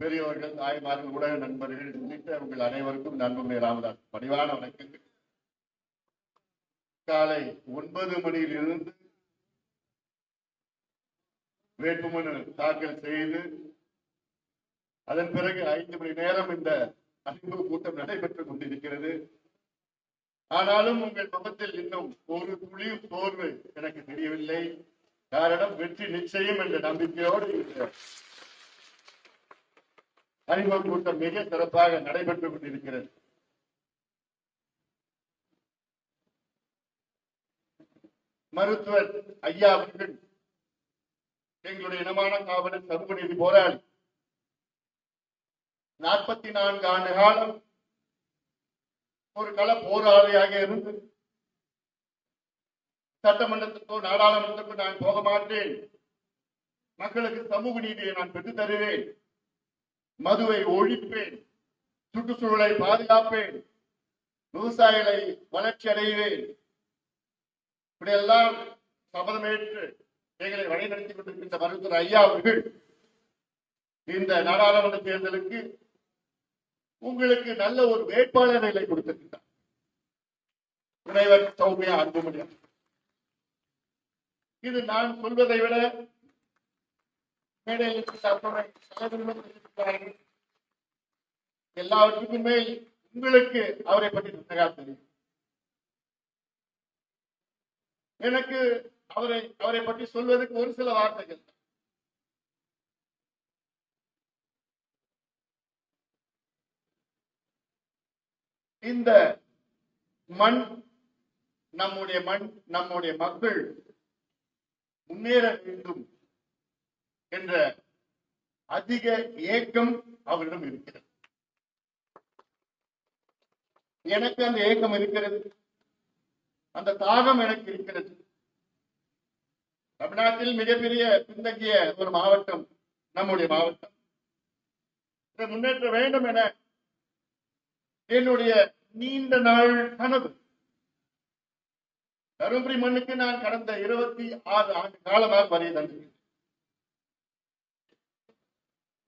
பெரியவர்கள் தாய்மார்கள் ஊடக நண்பர்கள் உள்ளிட்ட உங்கள் அனைவருக்கும் நண்புடைய ராமதாஸ் பணிவான வணக்கங்கள். காலை ஒன்பது மணியிலிருந்து வேட்புமனு தாக்கல் செய்து அதன் பிறகு ஐந்து மணி நேரம் இந்த அறிவு கூட்டம் நடைபெற்றுக் கொண்டிருக்கிறது. ஆனாலும் உங்கள் முகத்தில் இன்னும் ஒரு துளி சோர்வு எனக்கு தெரியவில்லை. காரணம் வெற்றி நிச்சயம் என்ற நம்பிக்கையோடு இருக்கிறேன். அறிமுக கூட்டம் மிக சிறப்பாக நடைபெற்றுக் கொண்டிருக்கிறது. மருத்துவர் ஐயா அவர்கள் எங்களுடைய இனமான காவலர் சமூக நீதி போராளி. நாற்பத்தி நான்கு ஆண்டு காலம் ஒரு கள போராளியாக இருந்து சட்டமன்றத்துக்கோ நாடாளுமன்றத்துக்கோ நான் போக மாட்டேன். மக்களுக்கு சமூக நீதியை நான் பெற்றுத் தருவேன். மதுவை ஒழிப்பேன் சுற்றுச்சூழலை பாதுகாப்பேன் விவசாயிகளை வளர்ச்சி அடைவேன். இப்படியெல்லாம் சபதமேற்று எங்களை வழிநடத்தி கொண்டிருக்கின்ற மருத்துவர் ஐயா அவர்கள் இந்த நாடாளுமன்ற தேர்தலுக்கு உங்களுக்கு நல்ல ஒரு வேட்பாளர்களை கொடுத்திருக்கிறார் முனைவர் சௌமியா அன்புமணியம் இது நான் சொல்வதை விட மேடையில் இருக்கிறார்கள். எல்லாவற்றுக்கும் மேல் உங்களுக்கு அவரை பற்றி நன்றாக தெரியும் எனக்கு அவரை அவரை பற்றி சொல்வதற்கு ஒரு சில வார்த்தைகள் இந்த மண் நம்முடைய மண் நம்முடைய மக்கள் முன்னேற வேண்டும் என்ற அதிக ஏக்கம் அவரிடம் இருக்கிறது. எனக்கு அந்த ஏக்கம் இருக்கிறது. அந்த தாகம் எனக்கு இருக்கிறது. தமிழ்நாட்டில் மிகப்பெரிய பின்தங்கிய ஒரு மாவட்டம் நம்முடைய மாவட்டம். இதை முன்னேற்ற வேண்டும் என என்னுடைய நீண்ட நாள் கனவு. தருமபுரி மண்ணுக்கு நான் கடந்த இருபத்தி ஆறு ஆண்டு காலமாக வரைய தந்திருக்கிறேன்.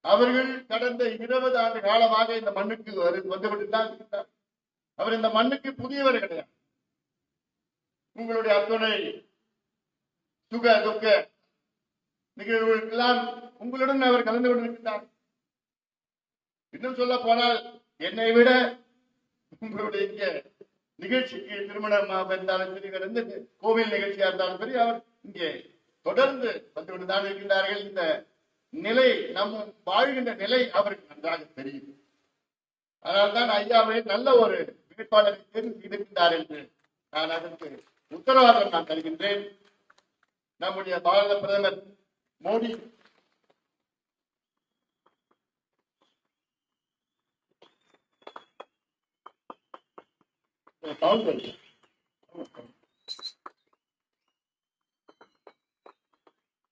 அவர்கள் கடந்த இருபது ஆண்டு காலமாக இந்த மண்ணுக்கு வரு- வந்துவிட்டு தான் இருக்கிறார் அவர் இந்த மண்ணுக்கு புதியவர் கிடையாது. உங்களுடைய அத்துணை சுக துக்க நிகழ்வுகளுக்கெல்லாம் உங்களுடன் அவர் கலந்து கொண்டிருக்கிறார். இன்னும் சொல்ல போனால் என்னை விட உங்களுடைய இங்க நிகழ்ச்சிக்கு திருமணம் இருந்தாலும் சரி கடந்து கோவில் நிகழ்ச்சியா இருந்தாலும் சரி அவர் இங்கே தொடர்ந்து வந்து கொண்டுதான் இருக்கின்றார்கள் இந்த நிலை நம்ம வாழ்கின்ற நிலை அவருக்கு நன்றாக தெரியுது. அதனால்தான் ஐயாவே நல்ல ஒரு வேட்பாளரை தேர்வு செய்திருக்கின்றார் என்று நான் அதற்கு உத்தரவாதம் நான் தருகின்றேன். நம்முடைய பாரத பிரதமர் மோடி சவுண்ட் வருது.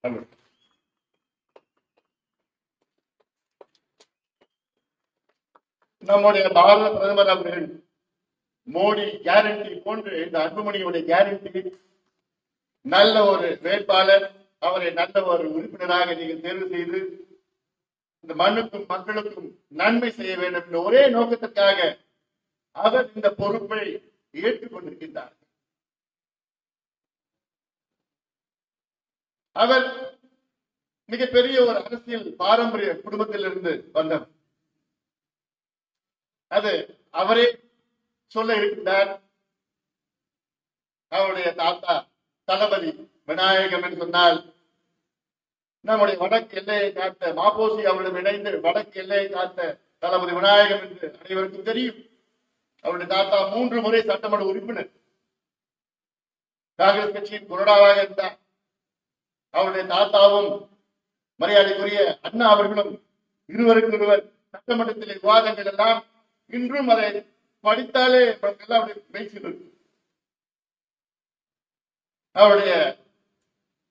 ஹலோ நம்முடைய பாரத பிரதமர் அவர்கள் மோடி கேரண்டி போன்று இந்த அன்புமணியுடைய கேரண்டி நல்ல ஒரு வேட்பாளர் அவரை நல்ல ஒரு உறுப்பினராக நீங்கள் தேர்வு செய்து இந்த மண்ணுக்கும் மக்களுக்கும் நன்மை செய்ய வேண்டும் என்ற ஒரே நோக்கத்திற்காக அவர் இந்த பொறுப்பை ஏற்றுக்கொண்டிருக்கின்றார் அவர் மிகப்பெரிய ஒரு அரசியல் பாரம்பரிய குடும்பத்திலிருந்து வந்தவர். அது அவரே சொல்ல இருக்கின்றார். அவருடைய தாத்தா தளபதி விநாயகம் என்று சொன்னால் நம்முடைய வடக்கு எல்லையை காத்த மாபோசி அவரிடம் இணைந்து வடக்கு எல்லையை காத்த தளபதி விநாயகம் என்று அனைவருக்கும் தெரியும். அவருடைய தாத்தா மூன்று முறை சட்டமன்ற உறுப்பினர். காங்கிரஸ் கட்சியின் குரடாவாக இருந்தார். அவருடைய தாத்தாவும் மரியாதைக்குரிய அண்ணா அவர்களும் இருவருக்கு ஒருவர் சட்டமன்றத்திலே விவாதங்கள் எல்லாம் இன்றும் அதை படித்தாலே எல்லாம் அப்படி பேசிட்டு அவருடைய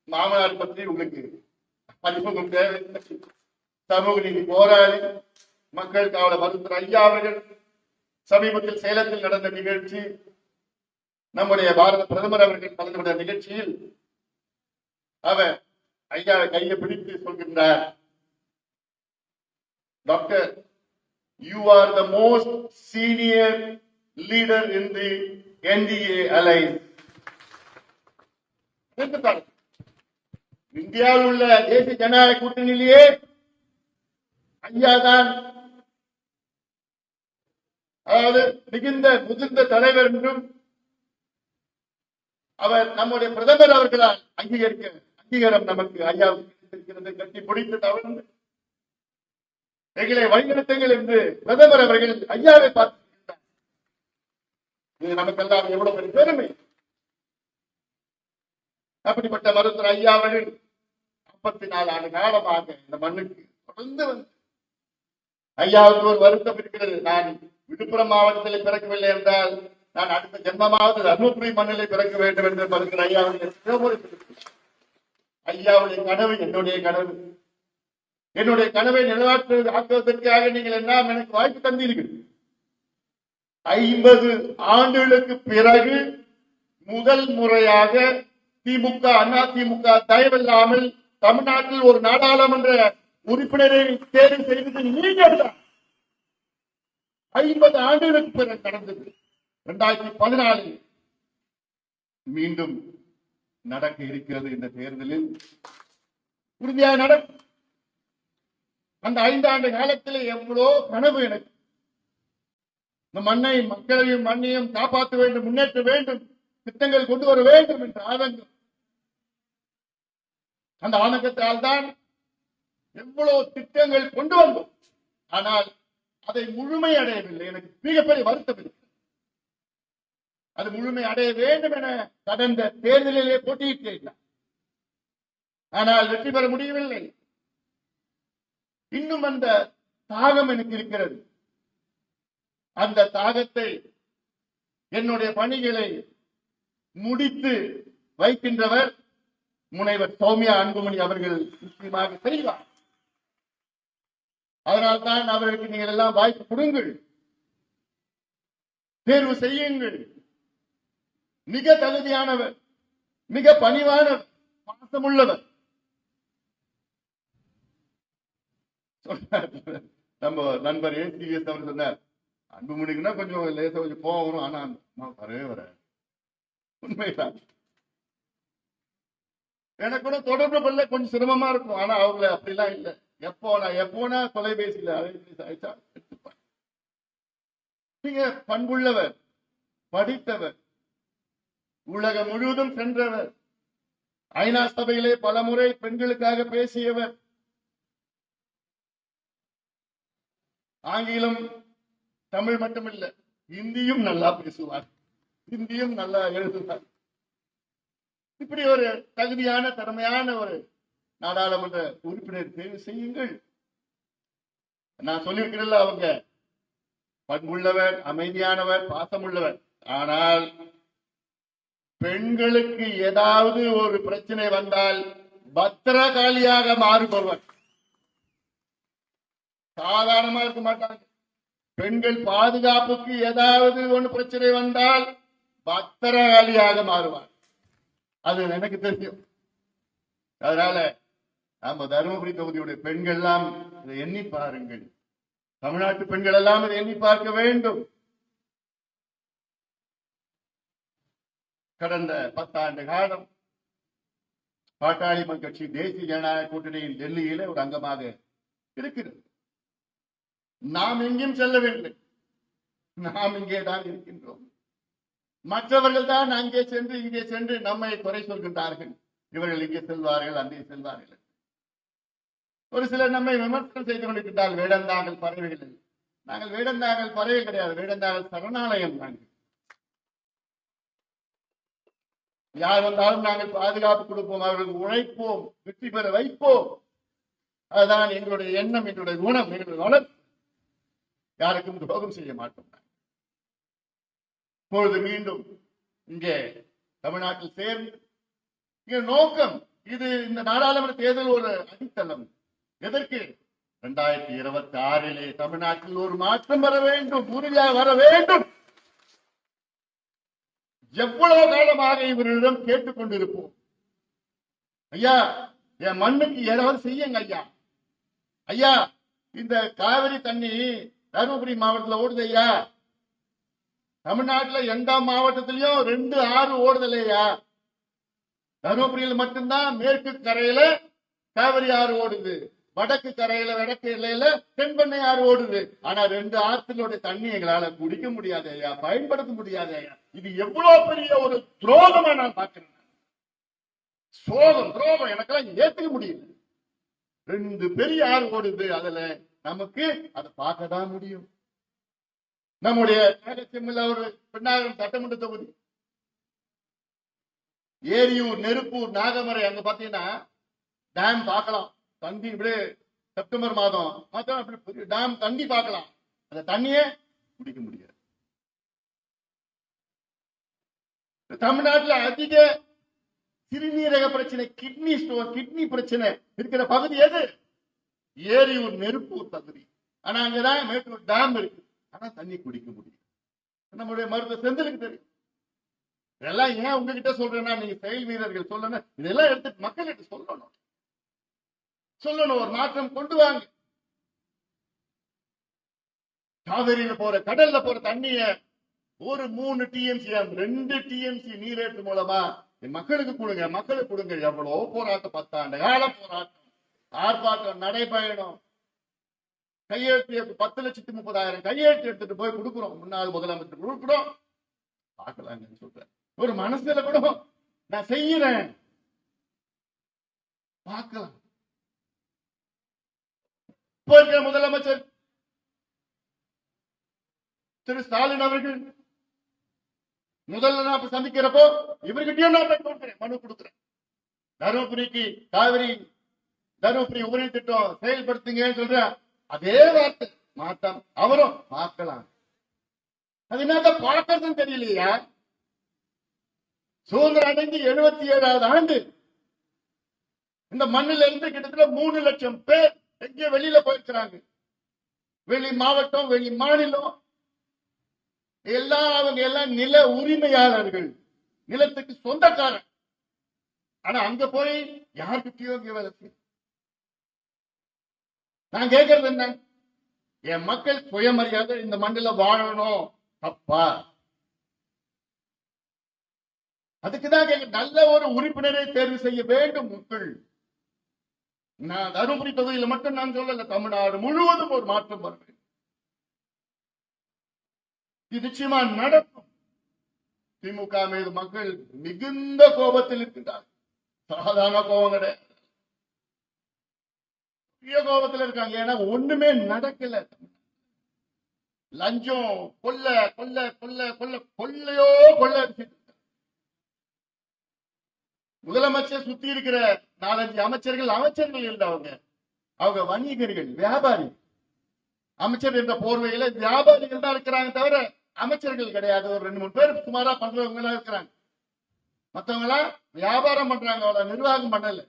மாமனார் பற்றி உங்களுக்கு அறிமுகம் தேவை சமூக நீதி போராளி மக்கள் அவளை மருத்துவர் ஐயா அவர்கள் சமீபத்தில் சேலத்தில் நடந்த நிகழ்ச்சி நம்முடைய பாரத பிரதமர் அவர்கள் கலந்து கொண்ட நிகழ்ச்சியில் அவர் ஐயா கையை பிடித்து சொல்கின்றார். Doctor you are the most senior leader the NDA alliance இந்தியாவில் உள்ள தேசிய ஜனநாயக கூட்டணியிலேயே ஐயா தான் அதாவது மிகுந்த முதிர்ந்த தலைவர் என்றும் அவர் நம்முடைய பிரதமர் அவர்களால் அங்கீகரிக்க அங்கீகாரம் நமக்கு ஐயாவுக்கு கிடைத்திருக்கிறது. கட்டி பிடித்து தவறு எங்களை வழிநடத்துங்கள் என்று பிரதமர் அவர்கள் ஐயாவை பார்த்திருக்கிறார் இது நமக்கெல்லாம் எவ்வளவு பெரிய பெருமை. அப்படிப்பட்ட மருத்துவர் ஐயா அவர்கள் ஐம்பத்தி நாலு ஆண்டு காலமாக இந்த மண்ணுக்கு தொடர்ந்து வந்து ஐயாவுக்கு ஒரு வருத்தம் இருக்கிறது. நான் விழுப்புரம் மாவட்டத்தில் பிறக்கவில்லை என்றால் நான் அடுத்த ஜென்மமாவது தர்மபுரி மண்ணிலே பிறக்க வேண்டும் என்று மருத்துவர் ஐயாவுடைய ஐயாவுடைய கனவு என்னுடைய கனவு. என்னுடைய கனவை நிறைவேற்றுவது ஆக்குவதற்காக நீங்கள் என்ன எனக்கு வாய்ப்பு தந்தீர்கள்? ஐம்பது ஆண்டுகளுக்கு பிறகு முதல் முறையாக திமுக அண்ணா திமுக தயவில்லாமல் தமிழ்நாட்டில் ஒரு நாடாளுமன்ற உறுப்பினரை தேர்வு செய்தது நீங்கள் தான் ஐம்பது ஆண்டுகளுக்கு பிறகு நடந்தது இரண்டாயிரத்தி பதினாலில் மீண்டும் நடக்க இருக்கிறது இந்த தேர்தலில். உறுதியாக நடக்கும். அந்த ஐந்தாண்டு காலத்தில் எவ்வளோ கனவு எனக்கு. இந்த மண்ணை மக்களையும் மண்ணையும் காப்பாற்ற வேண்டும் முன்னேற்ற வேண்டும் திட்டங்கள் கொண்டு வர வேண்டும் என்ற ஆதங்கம். அந்த ஆதங்கத்தால் தான் எவ்வளவு திட்டங்கள் கொண்டு வந்தோம். ஆனால் அதை முழுமை அடையவில்லை. எனக்கு மிகப்பெரிய வருத்தம் இருக்கு அது முழுமை அடைய வேண்டும் என கடந்த தேர்தலிலே போட்டியிட்டேன் ஆனால் வெற்றி பெற முடியவில்லை. இன்னும் அந்த தாகம் எனக்கு இருக்கிறது. அந்த தாகத்தை என்னுடைய பணிகளை முடித்து வைக்கின்றவர் முனைவர் சௌமியா அன்புமணி அவர்கள் நிச்சயமாக செய்வார். அதனால்தான் அவர்களுக்கு நீங்கள் எல்லாம் வாய்ப்பு கொடுங்கள். தேர்வு செய்யுங்கள். மிக தகுதியானவர் மிக பணிவான பாசமுள்ளவர். நம்ம நண்பர் ஏசிஎஸ் அவர் சொன்னார். அன்புமணிக்குன்னா கொஞ்சம் லேசா கொஞ்சம் கோவம் வரும். ஆனா நான் வரவே வர உண்மைதான். எனக்கு கூட தொடர்பு பண்ணல. கொஞ்சம் சிரமமா இருக்கும். ஆனா அவங்கள அப்படிலாம் இல்லை. எப்போ நான் எப்போனா தொலைபேசியில அழைச்சா எடுத்துப்பேன் நீங்க பண்புள்ளவர் படித்தவர் உலகம் முழுவதும் சென்றவர் ஐநா சபையிலே பல முறை பெண்களுக்காக பேசியவர் ஆங்கிலம் தமிழ் மட்டுமில்ல இந்தியும் நல்லா பேசுவார். இந்தியும் நல்லா எழுதுவார். இப்படி ஒரு தகுதியான திறமையான ஒரு நாடாளுமன்ற உறுப்பினர் தேர்வு செய்யுங்கள். நான் சொல்லியிருக்கிறேன்ல அவங்க பண்புள்ளவர் அமைதியானவர் பாசமுள்ளவர். ஆனால் பெண்களுக்கு ஏதாவது ஒரு பிரச்சனை வந்தால் பத்திரகாளியாக மாறுபவர். சாதாரணமா இருக்க மாட்டாங்க. பெண்கள் பாதுகாப்புக்கு ஏதாவது ஒண்ணு பிரச்சனை வந்தால் பத்திரகாளியாக மாறுவார். அது எனக்கு தெரியும். அதனால நம்ம தருமபுரி தொகுதியுடைய பெண்கள் எல்லாம் இதை எண்ணி பாருங்கள். தமிழ்நாட்டு பெண்கள் எல்லாம் இதை எண்ணி பார்க்க வேண்டும். கடந்த பத்தாண்டு காலம் பாட்டாளிமன் கட்சி தேசிய ஜனநாயக கூட்டணியின் டெல்லியில ஒரு அங்கமாக இருக்கிறது. நாம் எங்கேயும் செல்லவில்லை. நாம் இங்கே தான் இருக்கின்றோம். மற்றவர்கள் தான் அங்கே சென்று இங்கே சென்று நம்மை குறை சொல்கின்றார்கள். இவர்கள் இங்கே செல்வார்கள் அங்கே செல்வார்கள். ஒரு சிலர் நம்மை விமர்சனம் செய்து கொண்டிருக்கிறார்கள் வேடந்தாங்கள் பறவைகள் நாங்கள் வேடந்தாங்கள் பறவை கிடையாது. வேடந்தாங்கள் சரணாலயம் நாங்கள். யார் வந்தாலும் நாங்கள் பாதுகாப்பு கொடுப்போம். அவர்களுக்கு உழைப்போம். வெற்றி பெற வைப்போம். அதுதான் எங்களுடைய எண்ணம் எங்களுடைய குணம் எங்களுடைய வளர்ப்பு யாருக்கும் துரோகம் செய்ய மாட்டோம். இப்பொழுது மீண்டும் இங்கே தமிழ்நாட்டில் சேர்ந்து நோக்கம் இது இந்த நாடாளுமன்ற தேர்தல் ஒரு அடித்தளம். எதற்கு? இரண்டாயிரத்தி இருபத்தி ஆறிலே தமிழ்நாட்டில் ஒரு மாற்றம் வர வேண்டும் உறுதியாக வர வேண்டும். எவ்வளவு காலமாக இவர்களிடம் கேட்டுக்கொண்டிருப்போம் ஐயா என் மண்ணுக்கு ஏதாவது செய்யுங்க ஐயா. ஐயா இந்த காவிரி தண்ணி தருமபுரி மாவட்டத்துல ஓடுது ஐயா தமிழ்நாட்டுல எந்த மாவட்டத்திலையும் ரெண்டு ஆறு ஓடுதலையா தருமபுரியில மட்டும்தான் மேற்கு கரையில காவிரி ஆறு ஓடுது. வடக்கு கரையில வடக்கு எல்லையில தென்பெண்ணை ஆறு ஓடுது. ஆனா ரெண்டு ஆற்றுகளுடைய தண்ணி எங்களால குடிக்க முடியாது ஐயா பயன்படுத்த முடியாது ஐயா. இது எவ்வளவு பெரிய ஒரு துரோகமா நான் பாக்குறேன் சோகம் துரோகம். எனக்கெல்லாம் ஏத்துக்க முடியல. ரெண்டு பெரிய ஆறு ஓடுது அதுல. நமக்கு அதை பார்க்க தான் முடியும். நம்முடைய செம்மில் ஒரு பெண்ணாயிரம் சட்டமன்ற தொகுதி. ஏரியூர் நெருப்பூர் நாகமரை அங்க பாத்தீங்கன்னா டேம் பார்க்கலாம். தண்ணி இப்படியே செப்டம்பர் மாதம். மாதம் அப்படி டேம் தண்ணி பார்க்கலாம். அந்த தண்ணியே குடிக்க முடியாது. தமிழ்நாட்டுல அதிக சிறுநீரக பிரச்சனை கிட்னி ஸ்டோன் கிட்னி பிரச்சனை இருக்கிற பகுதி எது? ஏரி ஏரியூர் நெருப்பு பகுதி ஆனா அங்கதான் மேட்டூர் டேம் இருக்கு. ஆனா தண்ணி குடிக்க முடியும் நம்முடைய மருத்துவ செந்திலுக்கு தெரியும். இதெல்லாம் ஏன் உங்ககிட்ட சொல்றேன்னா நீங்க செயல் வீரர்கள் சொல்லணும். இதெல்லாம் எடுத்து மக்கள்கிட்ட சொல்லணும். சொல்லணும் ஒரு மாற்றம் கொண்டு வாங்க. காவேரியில போற கடல்ல போற தண்ணிய ஒரு மூணு டிஎம்சி ரெண்டு டிஎம்சி நீரேற்று மூலமா மக்களுக்கு கொடுங்க. மக்களுக்கு கொடுங்க. எவ்வளவு போராட்டம் பத்தாண்டு கால போராட்டம். ஆர்ப்பாட்டம் நடைபயணம். கையெழுத்து பத்து லட்சத்தி முப்பதாயிரம் கையெழுத்து எடுத்துட்டு போய் கொடுக்குறோம் முன்னாள் முதலமைச்சர் கொடுக்குறோம் பார்க்கலாங்கன்னு சொல்றேன். ஒரு மனசுல கூட நான் செய்யறேன். பார்க்கலாம். இப்போ இருக்கிற முதலமைச்சர் திரு ஸ்டாலின் அவர்கள் முதல்ல நான் சந்திக்கிறப்போ இவர்கிட்டயும் நான் போய் மனு கொடுக்குறேன். தருமபுரிக்கு காவிரி தருமபுரி உபரி திட்டம் செயல்படுத்துங்கன்னு சொல்ற அதே வார்த்தை. மாத்தம் அவரும் பார்க்கலாம் அது என்ன பார்க்கறதுன்னு தெரியலையா? சுதந்திரம் அடைந்து எழுபத்தி ஏழாவது ஆண்டு. இந்த மண்ணில இருந்து கிட்டத்தட்ட மூணு லட்சம் பேர் எங்க வெளியில போயிருக்கிறாங்க. வெளி மாவட்டம் வெளி மாநிலம். எல்லாம் அவங்க எல்லாம் நில உரிமையாளர்கள். நிலத்துக்கு சொந்தக்காரன் ஆனா அங்க போய் யாருக்கிட்டயோ வேலை செய்யும் நான் கேட்கறது என்ன? என் மக்கள் சுயமரியாதை இந்த மண்ணில வாழணும். தப்பா அதுக்குதான் கேட்க நல்ல ஒரு உறுப்பினரை தேர்வு செய்ய வேண்டும் மக்கள். நான் தருமபுரி தொகுதியில மட்டும் நான் சொல்லல தமிழ்நாடு முழுவதும் ஒரு மாற்றம் வருவேன் இது நிச்சயமா நடக்கும். திமுக மீது மக்கள் மிகுந்த கோபத்தில் இருக்கின்றார் சாதாரண கோபம் கிடையாது. பெரிய கோபத்தில் இருக்காங்க. ஏன்னா ஒண்ணுமே நடக்கல. லஞ்சம் கொல்ல கொல்ல கொல்ல கொல்ல கொள்ளையோ கொள்ள முதலமைச்சர் சுத்தி இருக்கிற நாலஞ்சு அமைச்சர்கள் அமைச்சர்கள் இல்லை அவங்க. அவங்க வணிகர்கள் வியாபாரி. அமைச்சர் என்ற போர்வையில வியாபாரிகள் தான் இருக்கிறாங்க தவிர அமைச்சர்கள் கிடையாது. ஒரு ரெண்டு மூணு பேர் சுமாரா பண்றவங்க எல்லாம் இருக்கிறாங்க. மத்தவங்க எல்லாம் வியாபாரம் பண்றாங்க அவ்வளவு நிர்வாகம் பண்ணல.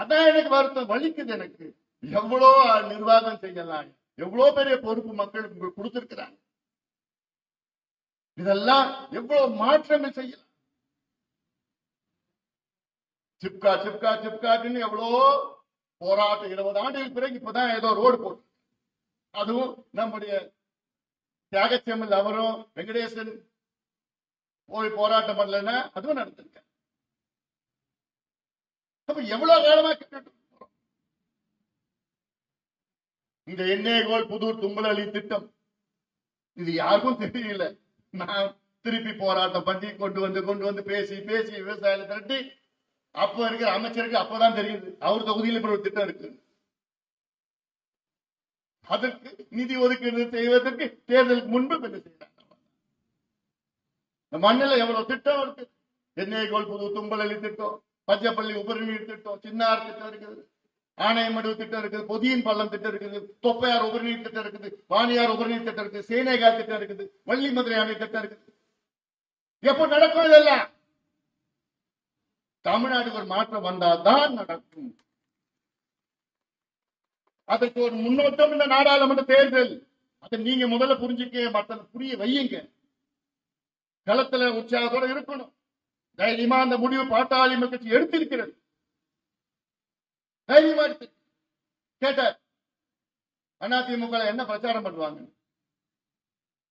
அதான் எனக்கு வருத்தம் வலிக்குது எனக்கு. எவ்வளோ நிர்வாகம் செய்யலாம் எவ்வளோ பெரிய பொறுப்பு மக்களுக்கு உங்களுக்கு கொடுத்திருக்கிறாங்க. இதெல்லாம் எவ்வளவு மாற்றமே செய்யலாம். சிப்கா சிப்கா சிப்காட்டுன்னு எவ்வளோ போராட்டம் இருபது ஆண்டுகள் பிறகு இப்பதான் ஏதோ ரோடு போட்டு. அதுவும் நம்முடைய தியாகச்செம்மல் அவரும் வெங்கடேசன் போய் போராட்டம் பண்ணலன்னா அதுவும் நடந்திருக்க எவ்வளவு காலமா இந்த எண்ணெய் கோல் புதூர் தும்பலி திட்டம். இது யாருக்கும் தெரியல. நான் திருப்பி போராட்டம் பண்ணி கொண்டு வந்து கொண்டு வந்து பேசி பேசி விவசாயில திரட்டி அப்ப இருக்கிற அமைச்சருக்கு அப்பதான் தெரியுது. அவர் தொகுதியில் ஒரு திட்டம் இருக்கு. அதற்கு நிதி ஒதுக்கீடு செய்வதற்கு தேர்தலுக்கு முன்பு கொஞ்சம் செய்யறாங்க? மண்ணில் எவ்வளவு திட்டம் இருக்கு? எண்ணெய் கோல் புது தும்பலி திட்டம். பஞ்சப்பள்ளி உபரிநீர் திட்டம் சின்னார் திட்டம் இருக்குது ஆணையமடு திட்டம் இருக்குது பொதியின் பள்ளம் திட்டம் இருக்குது தொப்பையார் உபரிநீர் திட்டம் இருக்குது வாணியார் உபரிநீர் திட்டம் இருக்குது சேனேகா திட்டம் இருக்குது வள்ளி மதுரை அணை திட்டம் இருக்குது. எப்போ நடக்கும் இதெல்லாம்? தமிழ்நாட்டுக்கு ஒரு மாற்றம் வந்தாதான் நடக்கும். அதுக்கு ஒரு முன்னோட்டம் இந்த நாடாளுமன்ற தேர்தல். அதை நீங்க முதல்ல புரிஞ்சுக்க மற்ற புரிய வையுங்க. களத்துல உற்சாகத்தோட இருக்கணும். தைரியமா அந்த முடிவு பாட்டாளி மக்கள் கட்சி எடுத்திருக்கிறது. தைரியமா எடுத்து. கேட்டார். அதிமுக என்ன பிரச்சாரம் பண்ணுவாங்க?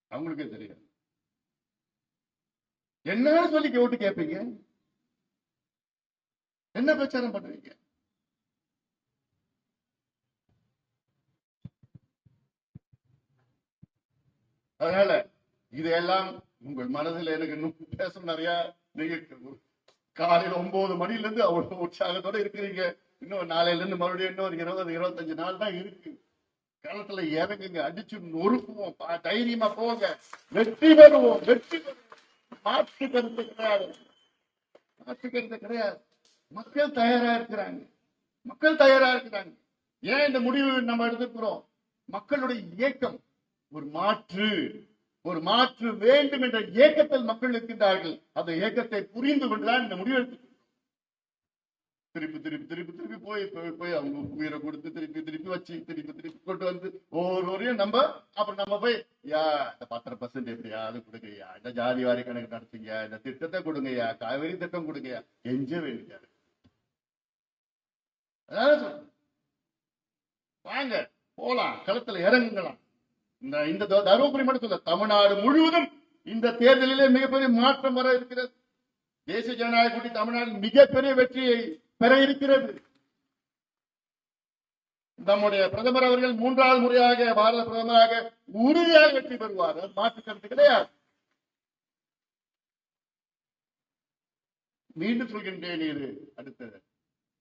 அவங்களுக்கே தெரியாது. என்ன சொல்லி ஓட்டு கேட்பீங்க என்ன பிரச்சாரம் பண்ணுவீங்க? அதனால இதையெல்லாம் உங்கள் மனதில் எனக்கு இன்னும் பேச நிறைய. நீங்க காலையில ஒன்பது மணில இருந்து அவ்வளவு உற்சாகத்தோட இருக்கிறீங்க. இன்னும் நாளையில இருந்து மறுபடியும் இன்னொரு இருபது இருபத்தஞ்சு நாள் தான் இருக்கு. களத்துல இறங்குங்க அடிச்சு நொறுக்குவோம். பா- தைரியமா போங்க. வெற்றி பெறுவோம் வெற்றி பெறுவோம். மாற்று கருத்து கிடையாது. மாற்று கருத்து கிடையாது. மக்கள் தயாரா இருக்கிறாங்க. மக்கள் தயாரா இருக்கிறாங்க. ஏன் இந்த முடிவு நம்ம எடுத்துக்கிறோம் மக்களுடைய இயக்கம் ஒரு மாற்று. ஒரு மாற்று வேண்டும் என்ற இயக்கத்தில் மக்கள் இருக்கின்றார்கள் அந்த இயக்கத்தை புரிந்து கொண்டுதான் இந்த முடிவெடுத்து திருப்பி திருப்பி திருப்பி திருப்பி போய் போய் அவங்க உயிரை கொடுத்து திருப்பி திருப்பி வச்சு திருப்பி திருப்பி கொண்டு வந்து ஒவ்வொருவரையும் நம்ம அப்புறம் நம்ம போய் யா இந்த பத்தரை பர்சன்ட் எப்படியாவது கொடுங்கய்யா இந்த ஜாதி வாரி கணக்கு நடத்துங்க இந்த திட்டத்தை கொடுங்கய்யா காவேரி திட்டம் கொடுங்கய்யா எஞ்ச வேண்டியாரு அதாவது வாங்க போலாம் களத்துல இறங்குங்களாம். இந்த இந்த த- தருமபுரி மட்டும் சொல்ல தமிழ்நாடு முழுவதும் இந்த தேர்தலிலே மிகப்பெரிய மாற்றம் வர இருக்கிறது. தேசிய ஜனநாயக கூட்டி தமிழ்நாடு மிகப்பெரிய வெற்றியை பெற இருக்கிறது. நம்முடைய பிரதமர் அவர்கள் மூன்றாவது முறையாக பாரத பிரதமராக உறுதியாக வெற்றி பெறுவார். மாற்று கருத்து கிடையாது. மீண்டும் சொல்கின்றேன் இது அடுத்த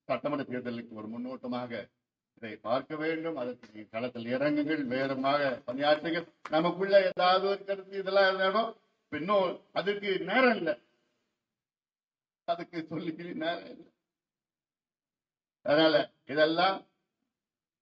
சட்டமன்ற தேர்தலுக்கு ஒரு முன்னோட்டமாக இதை பார்க்க வேண்டும். அதற்கு களத்தில் இறங்குங்கள். வேகமாக பணியாற்றுங்கள். நமக்குள்ள ஏதாவது ஒரு கருத்து இதெல்லாம் இருந்தாலும் இன்னும் அதுக்கு நேரம் இல்லை. அதுக்கு சொல்லி நேரம் இல்லை. அதனால இதெல்லாம்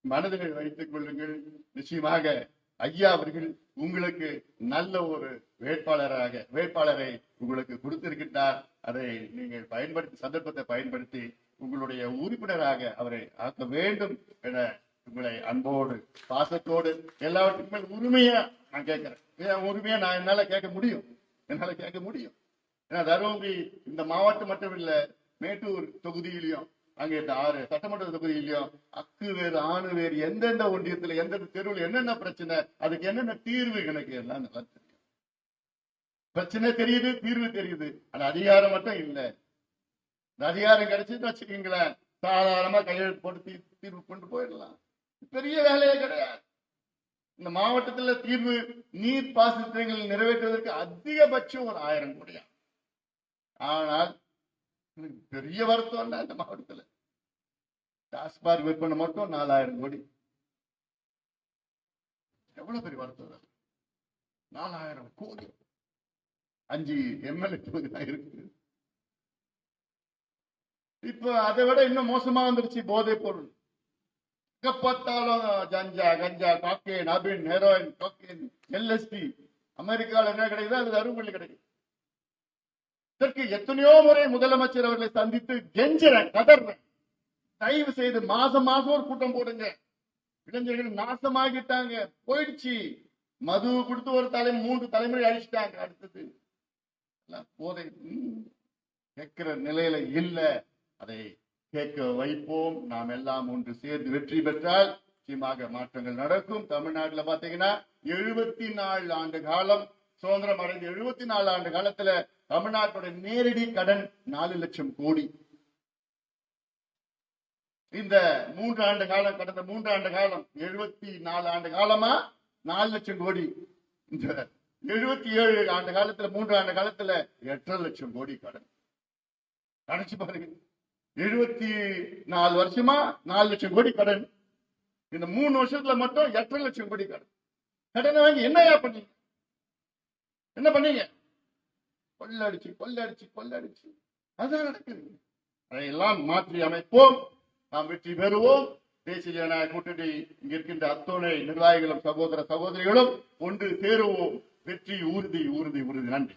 மனதில் வைத்துக் கொள்ளுங்கள். நிச்சயமாக ஐயா அவர்கள் உங்களுக்கு நல்ல ஒரு வேட்பாளராக வேட்பாளரை உங்களுக்கு கொடுத்திருக்கின்றார். அதை நீங்கள் பயன்படுத்தி சந்தர்ப்பத்தை பயன்படுத்தி உங்களுடைய உறுப்பினராக அவரை ஆக்க வேண்டும் என உங்களை அன்போடு பாசத்தோடு எல்லாவற்றுக்கும் மேல் உரிமையா நான் கேட்கிறேன். உரிமையா நான் என்னால கேட்க முடியும்? என்னால கேட்க முடியும். ஏன்னா தருமபுரி இந்த மாவட்டம் மட்டும் இல்ல மேட்டூர் தொகுதியிலையும் அங்க இந்த ஆறு சட்டமன்ற தொகுதியிலையும் அக்கு வேறு ஆணு வேறு எந்தெந்த ஒன்றியத்துல எந்தெந்த தெருவில் என்னென்ன பிரச்சனை அதுக்கு என்னென்ன தீர்வு எனக்கு எல்லாம் நல்லா தெரியும். பிரச்சனை தெரியுது தீர்வு தெரியுது. ஆனா அதிகாரம் மட்டும் இல்ல. இந்த அதிகாரம் கிடைச்சுன்னு வச்சுக்கீங்களேன். சாதாரணமா கையெழுத்து போட்டு தீர்வு கொண்டு போயிடலாம். பெரிய வேலையே கிடையாது. இந்த மாவட்டத்துல தீர்வு நீர் பாசனங்கள் நிறைவேற்றுவதற்கு அதிகபட்சம் ஒரு ஆயிரம் கோடியா. ஆனால் எனக்கு பெரிய வருத்தம் இந்த மாவட்டத்துல? டாஸ்மாக் விற்பனை மட்டும் நாலாயிரம் கோடி. எவ்வளவு பெரிய வருத்தம் நாலாயிரம் கோடி. அஞ்சு எம்எல்ஏ தொகுதி தான் இருக்கு. இப்ப அதை விட இன்னும் மோசமா வந்துருச்சு போதைப் பொருள். எங்க பார்த்தாலும் ஜஞ்சா கஞ்சா காக்கேன் அபின் ஹெரோயின் காக்கேன் எல்எஸ்டி அமெரிக்கால என்ன கிடைக்குதோ அது அரும்புள்ளி கிடைக்குது. இதற்கு எத்தனையோ முறை முதலமைச்சர் அவர்களை சந்தித்து கெஞ்சுறேன் கதறேன். தயவு செய்து மாசம் மாசம் ஒரு கூட்டம் போடுங்க. இளைஞர்கள் நாசமாகிட்டாங்க போயிடுச்சு. மது கொடுத்து ஒரு தலை மூன்று தலைமுறை அழிச்சிட்டாங்க அடுத்தது. போதை கேட்கிற நிலையில இல்ல. அதை கேட்க வைப்போம். நாம் எல்லாம் ஒன்று சேர்ந்து வெற்றி பெற்றால் நிச்சயமாக மாற்றங்கள் நடக்கும். தமிழ்நாட்டுல பாத்தீங்கன்னா எழுபத்தி நாலு ஆண்டு காலம் சுதந்திரம் அடைந்த எழுபத்தி நாலு ஆண்டு காலத்துல தமிழ்நாட்டுடைய நேரடி கடன் நாலு லட்சம் கோடி. இந்த மூன்று ஆண்டு காலம் கடந்த மூன்று ஆண்டு காலம் எழுபத்தி நாலு ஆண்டு காலமா? நாலு லட்சம் கோடி. இந்த எழுபத்தி ஏழு ஆண்டு காலத்துல மூன்று ஆண்டு காலத்துல எட்டரை லட்சம் கோடி கடன். நினைச்சு பாருங்க. எழுபத்தி நாலு வருஷமா நாலு லட்சம் கோடி கடன். இந்த மூணு வருஷத்துல மட்டும் எட்டரை லட்சம் கோடி கடன். கடனை வாங்கி என்னையா பண்ணீங்க? என்ன பண்ணீங்க? கொள்ளடிச்சு கொள்ளடிச்சு கொள்ளடிச்சு. அதான் நடக்குது. அதையெல்லாம் மாற்றி அமைப்போம். நாம் வெற்றி பெறுவோம். தேசிய ஜனநாயக கூட்டணி இங்க இருக்கின்ற அத்தோனை நிர்வாகிகளும் சகோதர சகோதரிகளும் ஒன்று சேருவோம். வெற்றி உறுதி உறுதி உறுதி நன்றி.